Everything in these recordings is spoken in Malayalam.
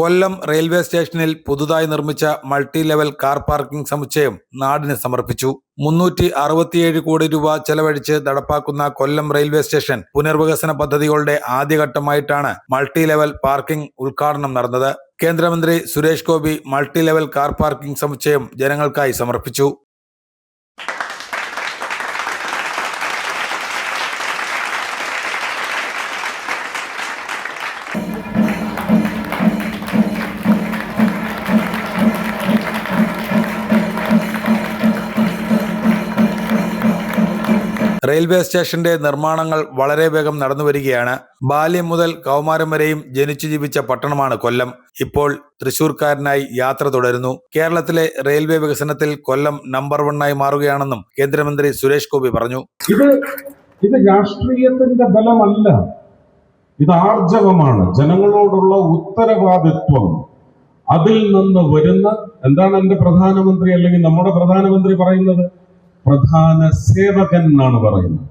കൊല്ലം റെയിൽവേ സ്റ്റേഷനിൽ പുതുതായി നിർമ്മിച്ച മൾട്ടി ലെവൽ കാർ പാർക്കിംഗ് സമുച്ചയം നാടിന് സമർപ്പിച്ചു. മുന്നൂറ്റി അറുപത്തിയേഴ് കോടി രൂപ ചെലവഴിച്ച് നടപ്പാക്കുന്ന കൊല്ലം റെയിൽവേ സ്റ്റേഷൻ പുനർവികസന പദ്ധതികളുടെ ആദ്യഘട്ടമായിട്ടാണ് മൾട്ടി ലെവൽ പാർക്കിംഗ് ഉദ്ഘാടനം നടന്നത്. കേന്ദ്രമന്ത്രി Suresh Gopi multi level car parking സമുച്ചയം ജനങ്ങൾക്കായി സമർപ്പിച്ചു. റെയിൽവേ സ്റ്റേഷന്റെ നിർമ്മാണങ്ങൾ വളരെ വേഗം നടന്നു വരികയാണ്. ബാല്യം മുതൽ കൗമാരം വരെയും ജനിച്ചു ജീവിച്ച പട്ടണമാണ് കൊല്ലം. ഇപ്പോൾ തൃശൂർക്കാരനായി യാത്ര തുടരുന്നു. കേരളത്തിലെ റെയിൽവേ വികസനത്തിൽ കൊല്ലം നമ്പർ വണ്ണായി മാറുകയാണെന്നും കേന്ദ്രമന്ത്രി സുരേഷ് ഗോപി പറഞ്ഞു. ഇത് ഇത് രാഷ്ട്രീയത്തിന്റെ ബലമല്ല. ഇത് ആർജവമാണ്. ജനങ്ങളോടുള്ള ഉത്തരവാദിത്വം. അതിൽ നിന്ന് വരുന്ന എന്താണ് എന്റെ പ്രധാനമന്ത്രി അല്ലെങ്കിൽ നമ്മുടെ പ്രധാനമന്ത്രി പറയുന്നത്? പ്രധാന സേവകൻ എന്നാണ് പറയുന്നത്.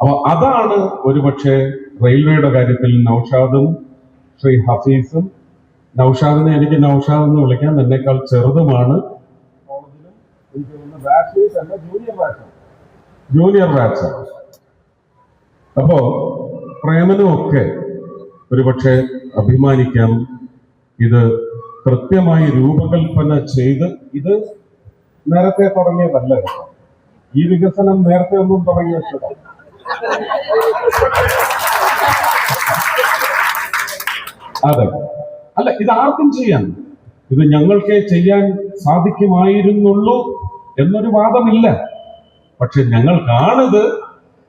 അപ്പൊ അതാണ് ഒരുപക്ഷെ റെയിൽവേയുടെ കാര്യത്തിൽ നൌഷാദും ശ്രീ ഹഫീസും. നൌഷാദിനെ എനിക്ക് നൌഷാദ് എന്ന് വിളിക്കാൻ എന്നെക്കാൾ ചെറുതുമാണ്. ജൂനിയർ ബാച്ച് അപ്പോ പ്രേമനും ഒക്കെ ഒരുപക്ഷെ അഭിമാനിക്കാം. ഇത് കൃത്യമായി രൂപകൽപ്പന ചെയ്ത് ഇത് നേരത്തെ തുടങ്ങിയതല്ല ഈ വികസനം നേരത്തെ ഒന്നും തുടങ്ങിയിട്ടില്ല അതെ. അല്ല ഇത് ആർക്കും ചെയ്യാം ഇത് ഞങ്ങൾക്കേ ചെയ്യാൻ സാധിക്കുമായിരുന്നുള്ളൂ എന്നൊരു വാദമില്ല. പക്ഷെ കാണുന്നത്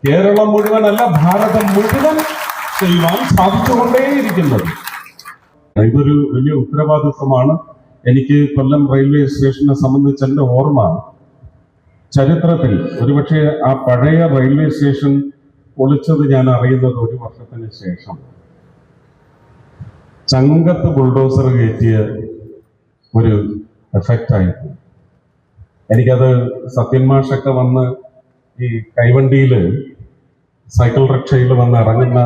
കേരളം മുഴുവനല്ല ഭാരതം മുഴുവൻ ചെയ്യുവാൻ സാധിച്ചുകൊണ്ടേയിരിക്കുന്നത്. ഇതൊരു വലിയ ഉത്തരവാദിത്വമാണ്. എനിക്ക് കൊല്ലം റെയിൽവേ സ്റ്റേഷനെ സംബന്ധിച്ച് എന്റെ ഓർമ്മ ചരിത്രത്തിൽ ഒരുപക്ഷെ ആ പഴയ റെയിൽവേ സ്റ്റേഷൻ പൊളിച്ചത് ഞാൻ അറിയുന്നത് ഒരു വർഷത്തിന് ശേഷം. ചങ്കത്ത് ബുൾഡോസർ കയറ്റിയ ഒരു എഫക്റ്റ് ആയിരുന്നു. എനിക്കത് സത്യൻ മാഷൊക്കെ വന്ന് ഈ കൈവണ്ടിയിൽ സൈക്കിൾ റിക്ഷയിൽ വന്ന് ഇറങ്ങുന്ന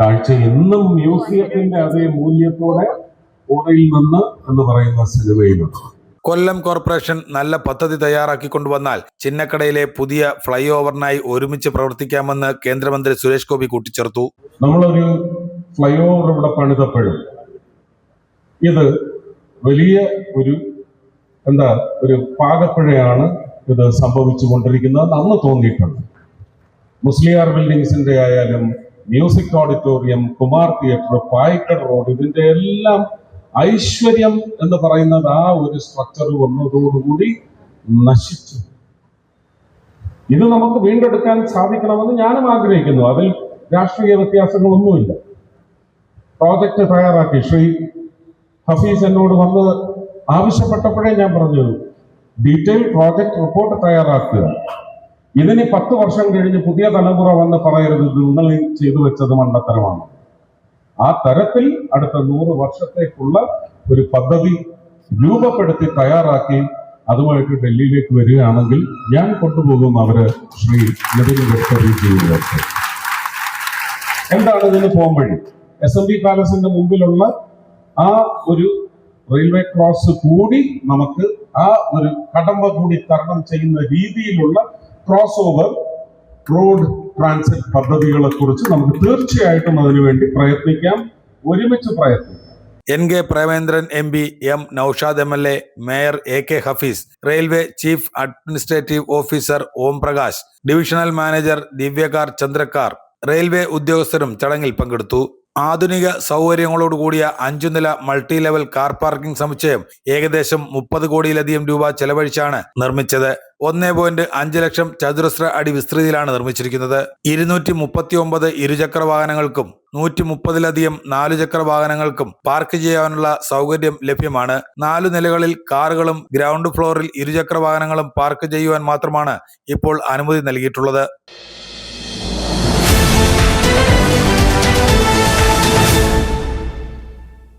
കാഴ്ച എന്നും മ്യൂസിയത്തിന്റെ അതേ മൂല്യത്തോടെ ഓടയിൽ നിന്ന് എന്ന് പറയുന്ന സിനിമയിലുണ്ട്. കൊല്ലം കോർപ്പറേഷൻ നല്ല പദ്ധതി തയ്യാറാക്കി കൊണ്ടുവന്നാൽ ചിന്നക്കടയിലെ പുതിയ ഫ്ലൈ ഓവറിനായി ഒരുമിച്ച് പ്രവർത്തിക്കാമെന്ന് കേന്ദ്രമന്ത്രി സുരേഷ് ഗോപി കൂട്ടിച്ചേർത്തു. നമ്മളൊരു ഫ്ലൈ ഓവർ ഇവിടെ പണിതപ്പോഴും ഇത് വലിയ ഒരു എന്താ ഒരു പാകപ്പുഴയാണ് ഇത് സംഭവിച്ചു കൊണ്ടിരിക്കുന്നത് അന്ന് തോന്നിയിട്ടുണ്ട്. മുസ്ലിയാർ ബിൽഡിങ്സിന്റെ ആയാലും music auditorium Kumar theatre Paikkad road ഇതിന്റെ എല്ലാം ഐശ്വര്യം എന്ന് പറയുന്നത് ആ ഒരു സ്ട്രക്ചർ വന്നതോടുകൂടി നശിച്ചു. ഇത് നമുക്ക് വീണ്ടെടുക്കാൻ സാധിക്കണമെന്ന് ഞാനും ആഗ്രഹിക്കുന്നു. അതിൽ രാഷ്ട്രീയ വ്യത്യാസങ്ങളൊന്നുമില്ല. പ്രോജക്റ്റ് തയ്യാറാക്കി. ശ്രീ ഹഫീസ് എന്നോട് വന്ന് ആവശ്യപ്പെട്ടപ്പോഴേ ഞാൻ പറഞ്ഞു ഡീറ്റെയിൽ പ്രോജക്റ്റ് റിപ്പോർട്ട് തയ്യാറാക്കുക. ഇതിന് പത്ത് വർഷം കഴിഞ്ഞ് പുതിയ തലമുറ വന്ന് പറയരുത് നിങ്ങൾ ചെയ്തു വെച്ചത് മണ്ടത്തരമാണ്. ആ തരത്തിൽ അടുത്ത നൂറ് വർഷത്തേക്കുള്ള ഒരു പദ്ധതി രൂപപ്പെടുത്തി തയ്യാറാക്കി അതുമായിട്ട് ഡൽഹിയിലേക്ക് വരികയാണെങ്കിൽ ഞാൻ കൊണ്ടുപോകും അവർ ശ്രീ നിതിൻ ഗഡ്കരി ചെയ്യുന്നത്. എന്താണ് ഇതിന് പോകാൻ വഴി? എസ് എം ബി പാലസിന്റെ മുമ്പിലുള്ള ആ ഒരു റെയിൽവേ ക്രോസ് കൂടി നമുക്ക് ആ ഒരു കടമ്പ കൂടി തരണം ചെയ്യുന്ന രീതിയിലുള്ള ക്രോസ് ഓവർ റോഡ് ട്രാൻസിറ്റ് പദ്ധതികളെ കുറിച്ച് നമുക്ക് തീർച്ചയായിട്ടും അതിനുവേണ്ടി പ്രയത്നിക്കാം. ഒരുമിച്ച് പ്രയത്നിക്കാം. N K Premachandran M P M Noushad M L A mayor A K Hafeez railway chief administrative officer Om Prakash divisional manager Divyakar Chandrakar railway ഉദ്യോഗസ്ഥരും ചടങ്ങിൽ പങ്കെടുത്തു. ആധുനിക സൗകര്യങ്ങളോടുകൂടിയ അഞ്ചു നില മൾട്ടി ലെവൽ കാർ പാർക്കിംഗ് സമുച്ചയം ഏകദേശം മുപ്പത് കോടിയിലധികം രൂപ ചെലവഴിച്ചാണ് നിർമ്മിച്ചത്. ഒന്നേ പോയിന്റ് അഞ്ച് ലക്ഷം ചതുരശ്ര അടി വിസ്തൃതിയിലാണ് നിർമ്മിച്ചിരിക്കുന്നത്. ഇരുന്നൂറ്റി മുപ്പത്തി ഒമ്പത് ഇരുചക്ര വാഹനങ്ങൾക്കും നൂറ്റി മുപ്പതിലധികം നാലുചക്ര വാഹനങ്ങൾക്കും പാർക്ക് ചെയ്യാനുള്ള സൗകര്യം ലഭ്യമാണ്. നാലു നിലകളിൽ കാറുകളും ഗ്രൗണ്ട് ഫ്ലോറിൽ ഇരുചക്ര വാഹനങ്ങളും പാർക്ക് ചെയ്യുവാൻ മാത്രമാണ് ഇപ്പോൾ അനുമതി നൽകിയിട്ടുള്ളത്.